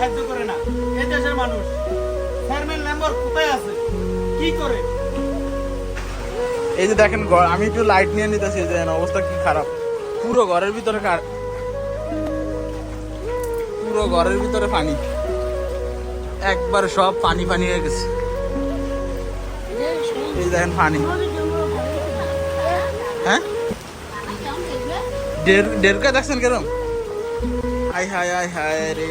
সাহায্য করে না। এই দেশের মানুষ, চেয়ারম্যান ল্যাম্বর কোথায় আছে? কি করে? এই যে দেখেন ঘর- আমি একটু লাইট নিয়ে নিতেছি যে অবস্থা কি খারাপ। পুরো ঘরের ভিতরে কার- পুরো ঘরের ভিতরে পানি। একবার সব পানি পানি হয়ে গেছে। এই দেখেন পানি। হ্যাঁ? দেড়কা দেখছেন কেরম? হাই হায় হাই হাই রে।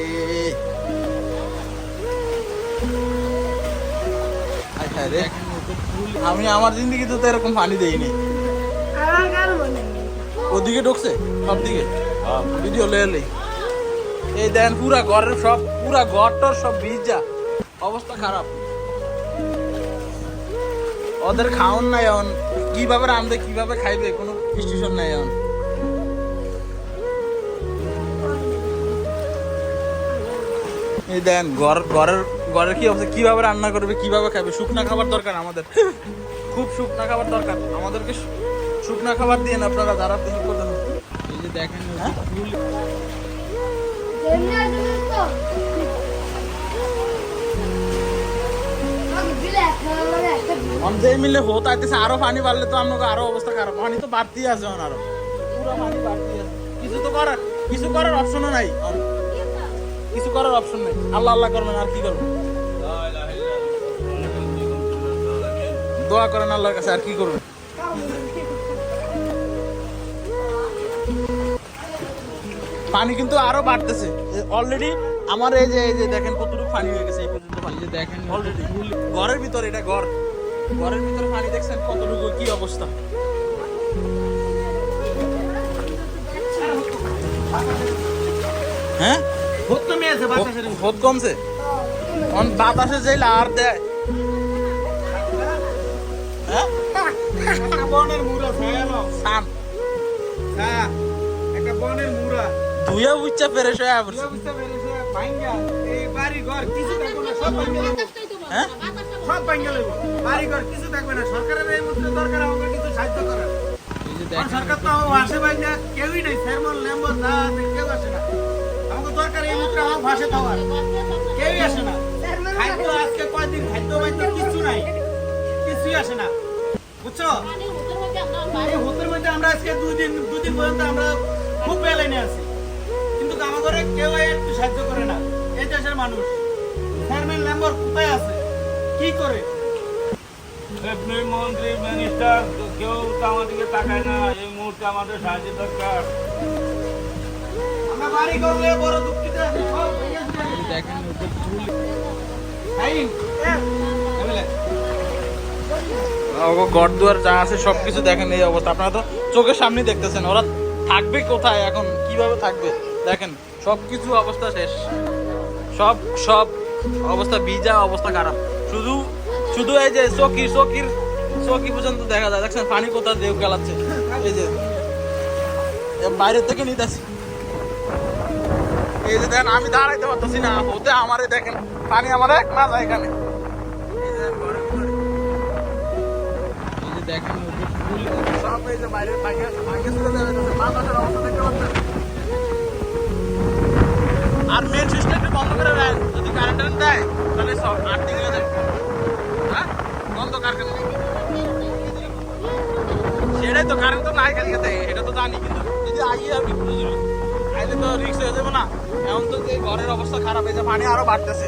আমি আমার জিন্দগিতে তো এরকম পানি দেইনি। ওদিকে ঢুকছে সব দিকে ভিডিও লেলে এই দেন পুরা ঘরের সব, পুরা ঘরটার সব ভিজা। অবস্থা খারাপ। ওদের খাওন নাই এখন। কীভাবে রান্ধে কীভাবে খাইবে, কোনো স্টেশন নাই এখন। এই দেন ঘর, ঘরের ঘরের কি অবস্থা? কীভাবে রান্না করবে? কীভাবে খাবে? শুকনা খাবার দরকার আমাদের। খুব শুকনা খাবার দরকার। আমাদেরকে শুকনা খাবার দিয়ে আপনারা, যারা হেল্প করতে। এই যে দেখেন হ্যাঁ? মিলে আরও পানি বাড়লে তো আমাকে আরও অবস্থা খারাপ। পানি তো বাড়তেই আছে আরও পুরো পানি বাড়তেই আছে। কিছু তো করার কিছু করার অপশনও নাই। কিছু করার অপশন নেই। আল্লাহ আল্লাহ করবেন, আর কি করবেন? দোয়া করেন আল্লাহর কাছে আর কি করবেন পানি কিন্তু আরও বাড়তেছে। অলরেডি আমার এই যে এই যে দেখেন কতটুকু পানি হয়ে গেছে এই পর্যন্ত পানি। যে দেখেন অলরেডি ঘরের ভিতরে এটা ঘর। ঘরের ভিতরে পানি দেখছেন কতটুকু কি অবস্থা? হ্যাঁ? ভোট কমে আছে বাতাসের বহুত কমছে? বাতাসে যাইলে আর দেয় বনের মুড়া ছায়ালো সান হ্যাঁ একটা বনের মুড়া। ধুয়ে বুঝছে ফেরে শুয়ে পড়ছে দুয়া বুঝতে পেরেছে ভাঙ্গা এই বাড়ি ঘর কিছু থাকবে না সব ভাঙ্গা হ্যাঁ? সব ভাঙ্গা দেবো বাড়ি ঘর কিছু থাকবে না সরকারের এই মুহূর্তে দরকার আমাকে কিছু সাহায্য দেখেন সরকার তো আসে ভাঙ্গা কেউই নেই চেয়ারম্যান লেম্বর কেউ আসে না। আমাকে দরকার এই মুহূর্তে আমার ভাষে দেওয়ার কেউই আসে না। এই হোতের মধ্যে আমরা আজকে দুই দিন দুই দিন পর্যন্ত আমরা খুব বেলাইনে আছি। কিন্তু আমাদের কেউ একটু সাহায্য করে না। এই দেশের মানুষ। চেয়ারম্যান লেম্বর কোথায় আছে? কি করে? আপনি মন্ত্রী মিনিস্টার কেউ তো আমাদেরকে তাকায় না। এই মুহূর্তে আমাদের সাহায্য দরকার। আমরা বাড়ি করলে বড় দুঃখিত। দেখেন ঘর দুয়ার যা আছে সবকিছু দেখেন এই অবস্থা। আপনারা তো চোখের সামনে দেখতেছেন, ওরা থাকবে কোথায় এখন? কীভাবে থাকবে? দেখেন, সবকিছু অবস্থা শেষ। সব সব অবস্থা ভিজা, অবস্থা খারাপ। শুধু শুধু এই যে চকি চকির চকি পর্যন্ত দেখা যায়। দেখছেন, পানি কোথা দিয়ে গেলাচ্ছে? এই যে, এ বাইরে থেকে নিতেছি। এই যে দেখেন, আমি দাঁড়াইতে পারতেছি না হতে আমারে দেখেন। পানি আমার এক যায় এখানে। এই যে সব এই যে বাইরে যাবে বাতাসের অবস্থা দেখতে পাচ্ছেন আর মেন একটু বন্ধ করে দেন। যদি কারেন্ট দেয়, তাহলে সব আট দিকে দেয় হ্যাঁ? বন্ধ সেটাই তো কারেন্ট তো নাই কালকে থেকে এটা তো জানি, কিন্তু যদি আইয়ে কি আইলে তো রিক্স হয়ে যাবে না। এখন তো যে ঘরের অবস্থা খারাপ হয়েছে পানি আরও বাড়তেছে।